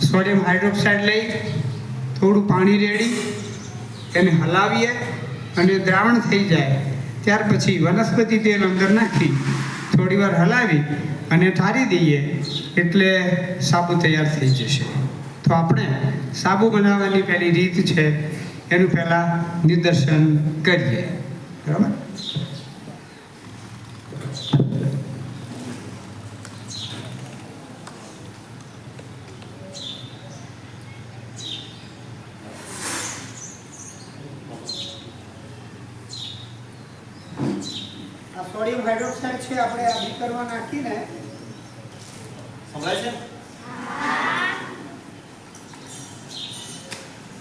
Sodium hydroxide લઈ, થોડું પાણી રેડી એને હલાવીએ અને દ્રાવણ થઈ જાય. ત્યાર પછી વનસ્પતિ તેલ અંદર નાખી થોડીવાર હલાવી અને ઠારી દઈએ એટલે સાબુ તૈયાર થઈ જશે. તો આપણે સાબુ બનાવવાની પહેલી રીત છે, એનું પહેલાં નિદર્શન કરીએ. બરાબર? સોડિયમ હાઇડ્રોક્સાઇડ છે આપણે આ બીકરમાં નાખીને. સંભળાય છે?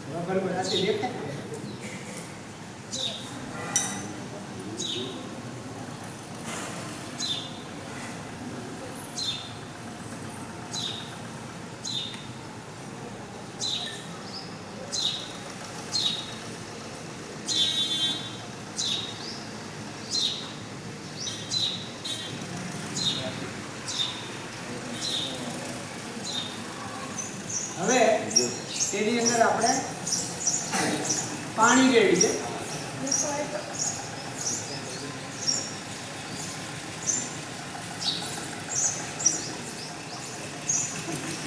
બરાબર બરાબર. દેખાય હવે તેની અંદર આપણે પાણી રેડીએ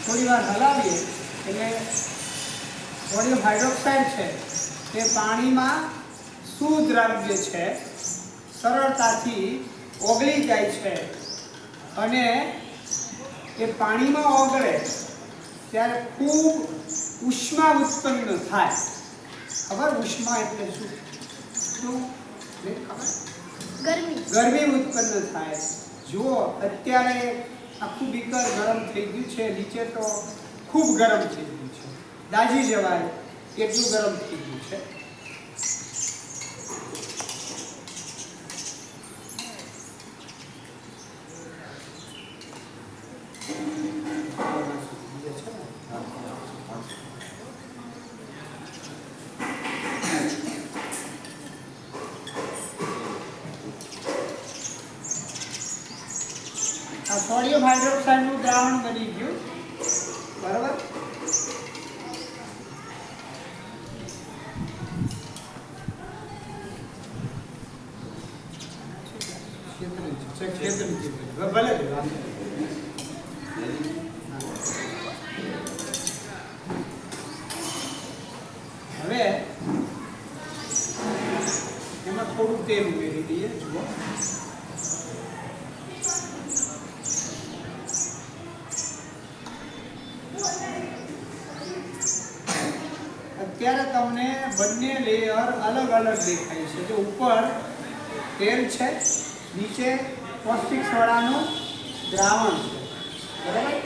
થોડી વાર હલાવીએ, એટલે સોડિયમ હાઇડ્રોક્સાઇડ છે તે પાણીમાં સુદ્રાવ્ય છે, સરળતાથી ઓગળી જાય છે અને એ પાણીમાં ઓગળે ત્યારે ખૂબ ઉષ્મા ઉત્પન્ન થાય. ખબર? ઉષ્મા એટલે શું? શું? ગરમી. ગરમી ઉત્પન્ન થાય. જુઓ અત્યારે આખું બીકર ગરમ થઈ ગયું છે નીચે તો ખૂબ ગરમ થઈ ગયું છે. દાજી જવાય એટલું ગરમ થઈ ગયું છે. આ સોડિયમ હાઇડ્રોક્સાઇડનું દ્રાવણ બની ગયું. બરાબર? ભલે હવે એમાં થોડું તેલ ઉમેરી દઈએ, જુઓ. અત્યારે તમને બંને લેયર અલગ અલગ દેખાય છે. જો ઉપર તેલ છે, નીચે પૌષ્ટિક સોડાનું દ્રાવણ છે. બરાબર?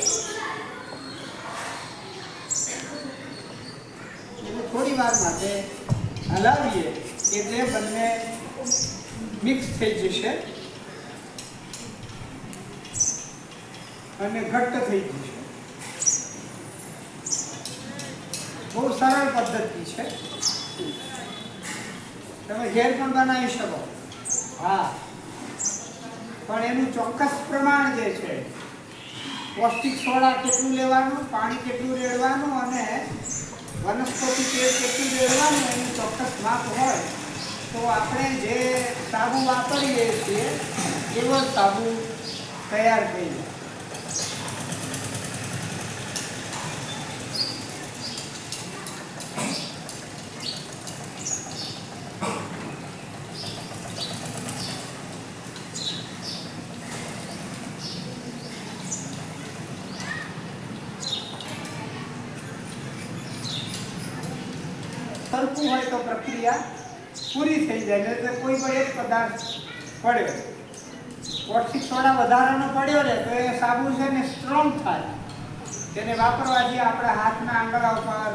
થોડી વાર માટે હલાવીએ એટલે બંને મિક્સ થઈ જશે અને ઘટ્ટ થઈ જશે. બહુ સરળ પદ્ધતિ છે. તમે ઘેર પણ બનાવી શકો. હા. પણ એનું ચોક્કસ પ્રમાણ જે છે, પૌષ્ટિક સોડા કેટલું લેવાનું, પાણી કેટલું રેડવાનું અને વનસ્પતિ તેલ કેટલું રેડવાનું એનું ચોક્કસ માપ હોય, તો આપણે જે સાબુ વાપરીએ છીએ એવો સાબુ તૈયાર થઈ જાય સરખું હોય તો પ્રક્રિયા પૂરી થઈ જાય એટલે કોઈ પણ એક પદાર્થ પડ્યો. પૌષ્ટિક સોડા વધારાનો પડ્યો ને, તો એ સાબુ છે ને સ્ટ્રોંગ થાય. તેને વાપરવાથી આપણા હાથના આંગળા ઉપર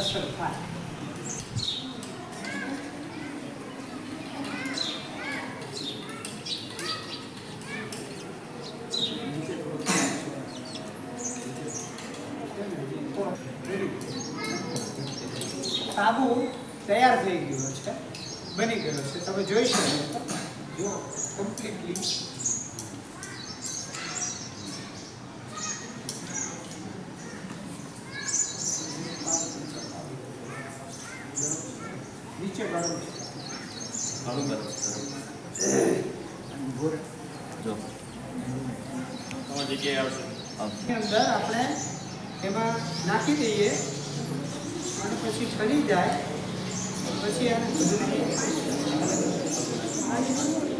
અસર થાય. સાબુ તૈયાર થઈ ગયો છે. બની ગયો છે. તમે જોઈ શકો છો. જો કમ્પ્લીટલી નીચે કાઢું ઘણું બરાબર જો. જગ્યાએ આવશે. અંદર આપણે એમાં નાખી દઈએ. અને પછી ઠરી જાય પછી એને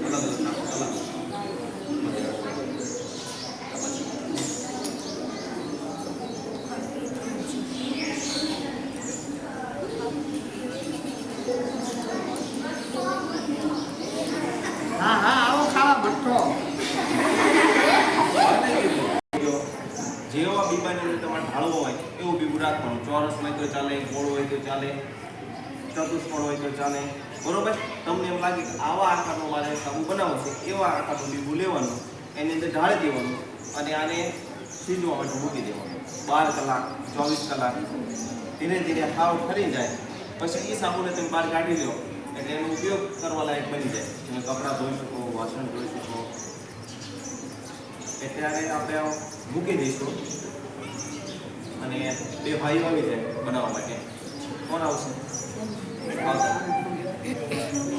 અલગ અલગ નાખો અલગ હા હા આવો ખાવા મઠો જેવા બીબાની અંદર તમારે ઢાળવો હોય એવું બીબું રાખવાનું ચોરસ હોય તો ચાલે, ગોળ હોય તો ચાલે ચતુષ્કોણ હોય તો ચાલે. બરોબર? તમને એમ લાગે કે આવા આકારનો મારે સાબુ બનાવવો છે, એવા આકારનો લીંબુ લેવાનું, એની અંદર ઢાળી દેવાનું અને આને સીધવા માટે મૂકી દેવાનું. બાર કલાક, ચોવીસ કલાક. ધીરે ધીરે હાવ ફરી જાય. પછી એ સાબુને તમે બહાર કાઢી લો, એટલે એનો ઉપયોગ કરવા લાયક બની જાય. તમે કપડાં ધોઈ શકો, વાસણ ધોઈ શકો. અત્યારે આપણે મૂકી દઈશું. અને બે ભાઈઓ આવી જાય બનાવવા માટે. કોણ આવશે? આવશે.